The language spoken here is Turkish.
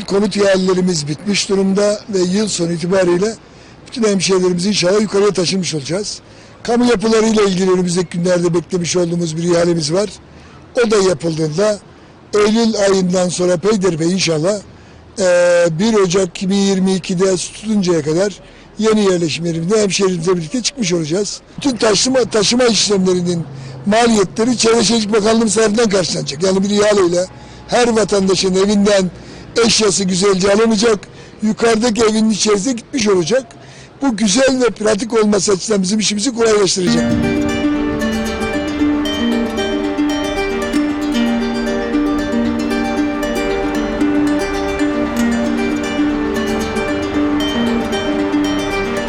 konut ihalelerimiz bitmiş durumda ve yıl sonu itibariyle bütün hemşehrilerimizi inşallah yukarıya taşımış olacağız. Kamu yapılarıyla ilgili önümüzdeki günlerde beklemiş olduğumuz bir ihalemiz var. O da yapıldığında Eylül ayından sonra peyderpey inşallah eee 1 Ocak 2022'de tutuncaya kadar yeni yerleşim yerinde hemşehrilerimizle birlikte çıkmış olacağız. Bütün taşıma, taşıma işlemlerinin maliyetleri Çevre Şehircilik Bakanlığı tarafından karşılanacak. Yani bir ihaleyle her vatandaşın evinden eşyası güzelce alınacak. Yukarıdaki evin içerisine gitmiş olacak. Bu güzel ve pratik olması açısından bizim işimizi kolaylaştıracak.